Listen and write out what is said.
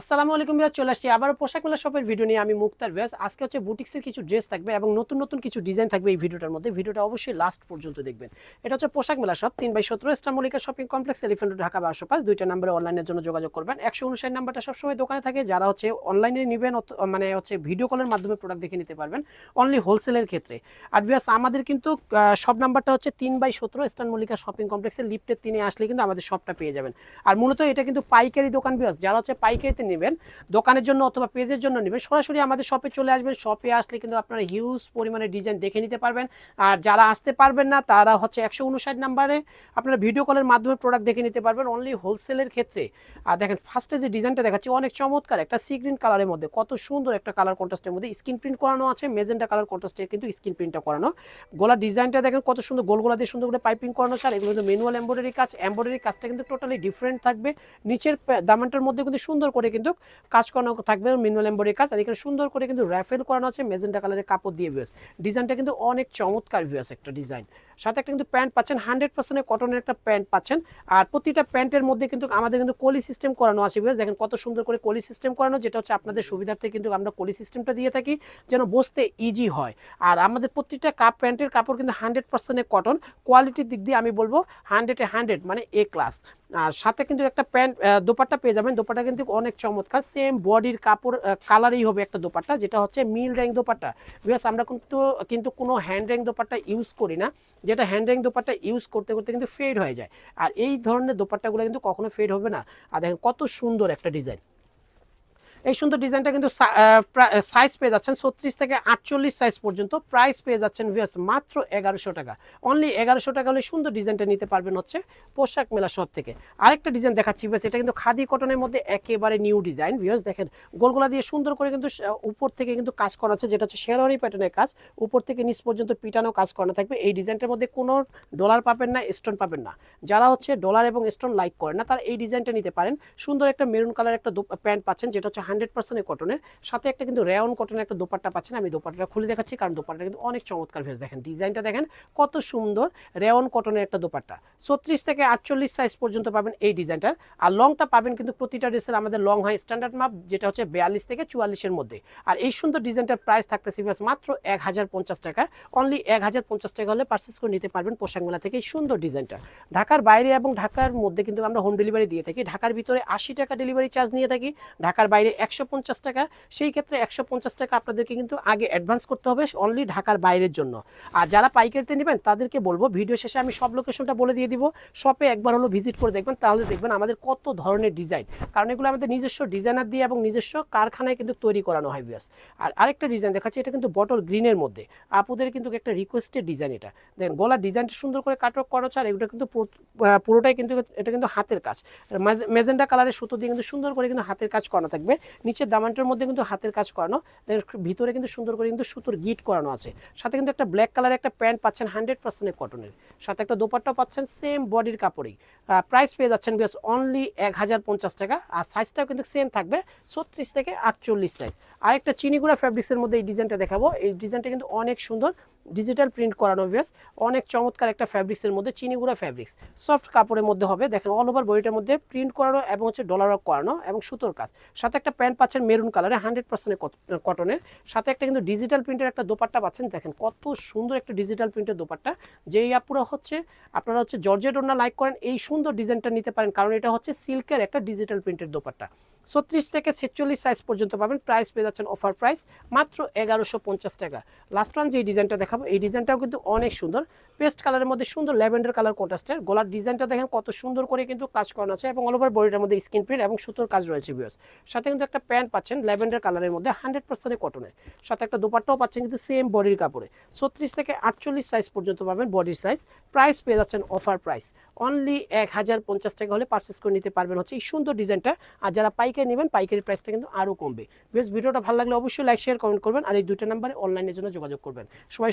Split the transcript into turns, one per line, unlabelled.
আসসালামু আলাইকুম ভাইয়া, চলে আসছি আবারও পোশাক মেলা শপের ভিডিও নিয়ে। আমি মুক্তার ব্যাস আজকে হচ্ছে বুটিক্সের কিছু ড্রেস থাকবে এবং নতুন নতুন কিছু ডিজাইন থাকবে এই ভিডিওটার মধ্যে। ভিডিওটা অবশ্যই লাস্ট পর্যন্ত দেখবেন। এটা হচ্ছে পোশাক মেলা শপ তিন বাই সতেরো star Mallika shopping complex elephant Dhaka বারোশো পাঁচ। দুইটা নাম্বারে অনলাইনের জন্য যোগাযোগ করবেন। একশো উনষাট নাম্বারটা সবসময় দোকানে থাকে। যারা হচ্ছে অনলাইনে নেবেন মানে হচ্ছে ভিডিও কলের মাধ্যমে প্রোডাক্ট দেখে নিতে পারবেন। অনলি হোলসেলের ক্ষেত্রে। আর ভিয়াস আমাদের কিন্তু সব নাম্বারটা হচ্ছে তিন বাই সতেরো স্টার মল্লিকা শপিং কমপ্লেক্সের লিফটের তিনে আসলে কিন্তু আমাদের শপটা পেয়ে যাবেন। আর মূলত এটা কিন্তু পাইকারি দোকান ভিয়াস যারা হচ্ছে পাইকারিতে নেবেন, দোকানের জন্য অথবা পেজের জন্য নেবেন, সরাসরি আমাদের শপে চলে আসবেন। শপে আসলে কিন্তু আপনারা হিউজ পরিমাণে ডিজাইন দেখে নিতে পারবেন। আর যারা আসতে পারবেন না, তারা হচ্ছে একশো উনষাট নাম্বারে আপনারা ভিডিও কলের মাধ্যমে প্রোডাক্ট দেখে নিতে পারবেন অনলি হোলসেলের ক্ষেত্রে। আর দেখেন ফার্স্টে যে ডিজাইনটা দেখাচ্ছি, অনেক চমৎকার, একটা সি গ্রিন কালারের মধ্যে, কত সুন্দর একটা কালার কন্ট্রাস্টের মধ্যে স্ক্রিন প্রিন্ট করানো আছে মেজেন্টা কালার কন্ট্রাস্টে কিন্তু স্ক্রিন প্রিন্টটা করানো। গোলার ডিজাইনটা দেখেন, কত সুন্দর, গোল গোলা দিয়ে সুন্দর করে পাইপিং করানো আছে, আর এগুলো কিন্তু ম্যানুয়াল এম্ব্রয়ডারি কাজ এম্ব্রয়ডারি কাজটা কিন্তু টোটালি ডিফারেন্ট থাকবে। নিচের দামানটার মধ্যে কিন্তু সুন্দর করে কিন্তু কাজ করানো থাকবে মিনিমাল এম্ব্রয়ডারি কাজ। আর এখানে সুন্দর করে কিন্তু র্যাফেল করানো আছে, মেজেন্টা কালারের কাপড় দিয়ে ভিউস ডিজাইনটা কিন্তু অনেক চমৎকার ভিউস একটা ডিজাইন। সাথে একটা কিন্তু প্যান্ট পাচ্ছেন হান্ড্রেড পার্সেন্টের কটনের একটা প্যান্ট পাচ্ছেন। আর প্রতিটা প্যান্টের মধ্যে কিন্তু আমাদের কিন্তু কলি সিস্টেম করানো আছে দেখেন কত সুন্দর করে কলি সিস্টেম করানো, যেটা হচ্ছে আপনাদের সুবিধার্থে কিন্তু আমরা কলি সিস্টেমটা দিয়ে থাকি, যেন বসতে ইজি হয়। আর আমাদের প্রতিটা কাপ, প্যান্টের কাপড় কিন্তু হান্ড্রেড পার্সেন্টের কটন কোয়ালিটির দিক দিয়ে আমি বলব হান্ড্রেডে হান্ড্রেড মানে এ ক্লাস আর সাথে কিন্তু একটা প্যান্ট দোপাট্টা পেয়ে যাবেন। দোপাট্টা কিন্তু অনেক চমৎকার। সেম বডির কাপড় কালারই হবে একটা দোপাট্টা, যেটা হচ্ছে মিল র্যাঙ্ক দোপাট্টা। বিকজ আমরা কিন্তু কিন্তু কোনো হ্যান্ড র্যাঙ্ক দোপাট্টা ইউজ করি না। যেটা হ্যান্ড হ্যাং দোপাট্টা ইউজ করতে করতে কিন্তু ফেড হয়ে যায়। আর এই ধরনের দোপাট্টাগুলো কিন্তু কখনো ফেড হবে না। আর দেখেন কত সুন্দর একটা ডিজাইন এই সুন্দর ডিজাইনটা কিন্তু সাইজ পেয়ে যাচ্ছেন ছত্রিশ থেকে আটচল্লিশ সাইজ পর্যন্ত। প্রাইস পেয়ে যাচ্ছেন ভিয়াস মাত্র এগারোশো টাকা। অনলি এগারোশো টাকা হলে সুন্দর ডিজাইনটা নিতে পারবেন হচ্ছে পোশাক মেলা সব থেকে। আরেকটা ডিজাইন দেখাচ্ছি ভিয়াস এটা কিন্তু খাদি কটনের মধ্যে একেবারে নিউ ডিজাইন ভিয়াস দেখেন, গোলগোলা দিয়ে সুন্দর করে কিন্তু উপর থেকে কিন্তু কাজ করা আছে, যেটা হচ্ছে শেরওয়ানি প্যাটার্নের কাজ। উপর থেকে নিচ পর্যন্ত পিটানো কাজ করানো থাকবে। এই ডিজাইনটার মধ্যে কোনো ডলার পাবেন না স্টোন পাবেন না। যারা হচ্ছে ডলার এবং স্টোন লাইক করেন না, তারা এই ডিজাইনটা নিতে পারেন। সুন্দর একটা মেরুন কালার একটা প্যান্ট পাচ্ছেন, যেটা হচ্ছে হান্ড্রেড পার্সেন্ট কটনের। সাথে একটা কিন্তু রেয়ন কটনের একটা দোপাট্টা পাচ্ছেন, আমি দোপাট্টাটা খুলে দেখাচ্ছি, কারণ দোপাট্টা কিন্তু অনেক চমৎকার ভেজ। দেখেন, ডিজাইনটা দেখেন, কত সুন্দর রেয়ন কটনের একটা দোপাট্টা। ছত্রিশ থেকে আটচল্লিশ সাইজ পর্যন্ত পাবেন এই ডিজাইনটার। আর লংটা পাবেন কিন্তু প্রতিটা ড্রেসের আমাদের লং হয় স্ট্যান্ডার্ড মাপ যেটা হচ্ছে বিয়াল্লিশ থেকে চুয়াল্লিশের মধ্যে। আর এই সুন্দর ডিজাইনটার প্রাইস থাকতেছে মাত্র এক হাজার পঞ্চাশ টাকা। অনলি এক হাজার পঞ্চাশ টাকা হলে পারচেস করে নিতে পারবেন পোশাক মেলা থেকে এই সুন্দর ডিজাইনটা। ঢাকার বাইরে এবং ঢাকার মধ্যে কিন্তু আমরা হোম ডেলিভারি দিয়ে থাকি। ঢাকার ভিতরে আশি টাকা ডেলিভারি চার্জ নিয়ে থাকি। ঢাকার বাইরে একশো পঞ্চাশ টাকা, সেই ক্ষেত্রে একশো পঞ্চাশ টাকা আপনাদেরকে কিন্তু আগে অ্যাডভান্স করতে হবে অনলি ঢাকার বাইরের জন্য। আর যারা পাইকারিতে নেবেন, তাদেরকে বলব ভিডিও শেষে আমি সব লোকেশনটা বলে দিয়ে দিব। শপে একবার হলো ভিজিট করে দেখবেন, তাহলে দেখবেন আমাদের কত ধরনের ডিজাইন কারণ এগুলো আমাদের নিজস্ব ডিজাইনার দিয়ে এবং নিজস্ব কারখানায় কিন্তু তৈরি করানো হয় ভিয়াস আর আরেকটা ডিজাইন দেখাচ্ছি, এটা কিন্তু বটল গ্রিনের মধ্যে। আপুদের কিন্তু একটা রিকোয়েস্টেড ডিজাইন এটা। দেখেন গলার ডিজাইনটা সুন্দর করে কাটক করা আর এগুলো কিন্তু পুরোটাই কিন্তু এটা কিন্তু হাতের কাজ। মেজেন্ডা কালারের সুতো দিয়ে কিন্তু সুন্দর করে কিন্তু হাতের কাজ করানো থাকবে। নিচের দামানটার মধ্যে কিন্তু হাতের কাজ করানো ভিতরে কিন্তু সুন্দর করে কিন্তু সুতোর গিট করানো আছে। সাথে কিন্তু একটা ব্ল্যাক কালারের একটা প্যান্ট পাচ্ছেন হান্ড্রেড পার্সেন্টের কটনের সাথে একটা দোপাট্টা পাচ্ছেন সেম বডির কাপড়েই। প্রাইস পেয়ে যাচ্ছেন বেশ অনলি এক হাজার পঞ্চাশ টাকা, আর সাইজটাও কিন্তু সেম থাকবে, ছত্রিশ থেকে আটচল্লিশ সাইজ আরেকটা চিনিগুড়া ফ্যাব্রিক্সের মধ্যে এই ডিজাইনটা দেখাবো। এই ডিজাইনটা কিন্তু অনেক সুন্দর ডিজিটাল প্রিন্ট করানো বেশ অনেক চমৎকার একটা ফ্যাব্রিক্সের মধ্যে চিনিগুড়া ফ্যাব্রিক্স সফট কাপড়ের মধ্যে হবে, দেখেন অল ওভার বডিটার মধ্যে প্রিন্ট করানো এবং হচ্ছে ডলার ওয়ার্ক করানো এবং সুতোর কাজ। সাথে একটা প্যান্ট পাচ্ছেন মেরুন কালারে হান্ড্রেড পার্সেন্ট কটনের সাথে একটা কিন্তু ডিজিটাল প্রিন্টের একটা দোপাট্টা পাচ্ছেন, দেখেন কত সুন্দর একটা ডিজিটাল প্রিন্টের দোপাট্টা, যেই আপুরা হচ্ছে, আপনারা হচ্ছে জর্জেট ওনা লাইক করেন, এই সুন্দর ডিজাইনটা নিতে পারেন, কারণ এটা হচ্ছে সিল্কের একটা ডিজিটাল প্রিন্টের দোপাট্টা। ছত্রিশ থেকে ছেচল্লিশ সাইজ পর্যন্ত পাবেন প্রাইস পেয়ে যাচ্ছেন অফার প্রাইস মাত্র এগারোশো টাকা। লাস্ট ওয়ান যে ডিজাইনটা দেখাবো এই ডিজাইনটাও কিন্তু অনেক সুন্দর। পেস্ট কালারের মধ্যে সুন্দর ল্যাভেন্ডার কালার কন্ট্রাস্টের। গলার ডিজাইনটা দেখেন কত সুন্দর করে কিন্তু কাজ করানো আছে এবং অল ওভার বডিটার মধ্যে স্ক্রিন প্রিন্ট এবং সুতোর কাজ রয়েছে বিয়স সাথে কিন্তু একটা প্যান্ট পাচ্ছেন ল্যাভেন্ডার কালারের মধ্যে হান্ড্রেড পার্সেন্ট কটনের সাথে একটা দোপাট্টাও পাচ্ছেন কিন্তু সেম বডির কাপড়ে। ছত্রিশ থেকে আটচল্লিশ সাইজ পর্যন্ত পাবেন বডির সাইজ প্রাইস পেয়ে যাচ্ছেন অফার প্রাইস অনলি এক হাজার পঞ্চাশ টাকা হলে পারচেস করে নিতে পারবেন হচ্ছে এই সুন্দর ডিজাইনটা। আর যারা পাইকারি নেবেন, পাইকারি প্রাইসটা কিন্তু আরও কমবে। বেশ ভিডিওটা ভালো লাগলে অবশ্যই লাইক শেয়ার কমেন্ট করবেন। আর এই দুটো নাম্বারে অনলাইনের জন্য যোগাযোগ করবেন। সবাই